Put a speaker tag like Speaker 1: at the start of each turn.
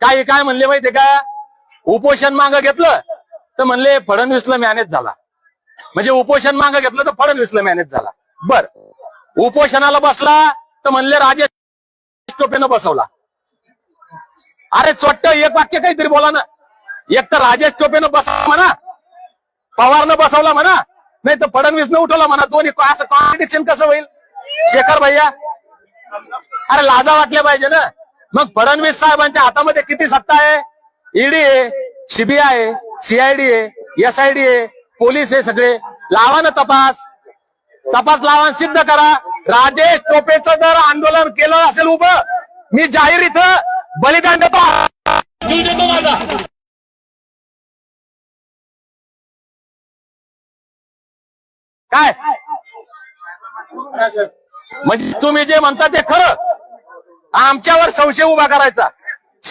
Speaker 1: काय काय म्हणले माहितीये का? उपोषण मागं घेतलं तर म्हणले फडणवीसला मॅनेज झाला. म्हणजे उपोषण मागं घेतलं तर फडणवीसला मॅनेज झाला. बर. उपोषणाला बसला तर म्हणले राजेश टोपेनं बसवला. अरे चोट्ट एक वाक्य काहीतरी बोला ना. एक तर राजेश टोपेनं बसवला म्हणा. पवारनं बसवला म्हणा. नाही तर फडणवीसनं उठवला म्हणा. दोन्ही असं कॉम्पिटिशन कसं होईल? शेखर भैया. अरे लाजा वाटल्या पाहिजे ना. मग फडणवीस साहेबांच्या हातामध्ये किती सत्ता आहे? ईडी आहे सीबीआय आहे सीआयडी आहे एसआयडी आहे पोलीस आहे सगळे. लावा ना तपास. तपास लावा सिद्ध करा. राजेश टोपेचं जर आंदोलन केलं असेल उभं मी जाहीर इथं बलिदान देतो. जीव देतो माझा. काय? म्हणजे तुम्ही जे म्हणता ते खरं. आमच्यावर संशय उभा करायचा.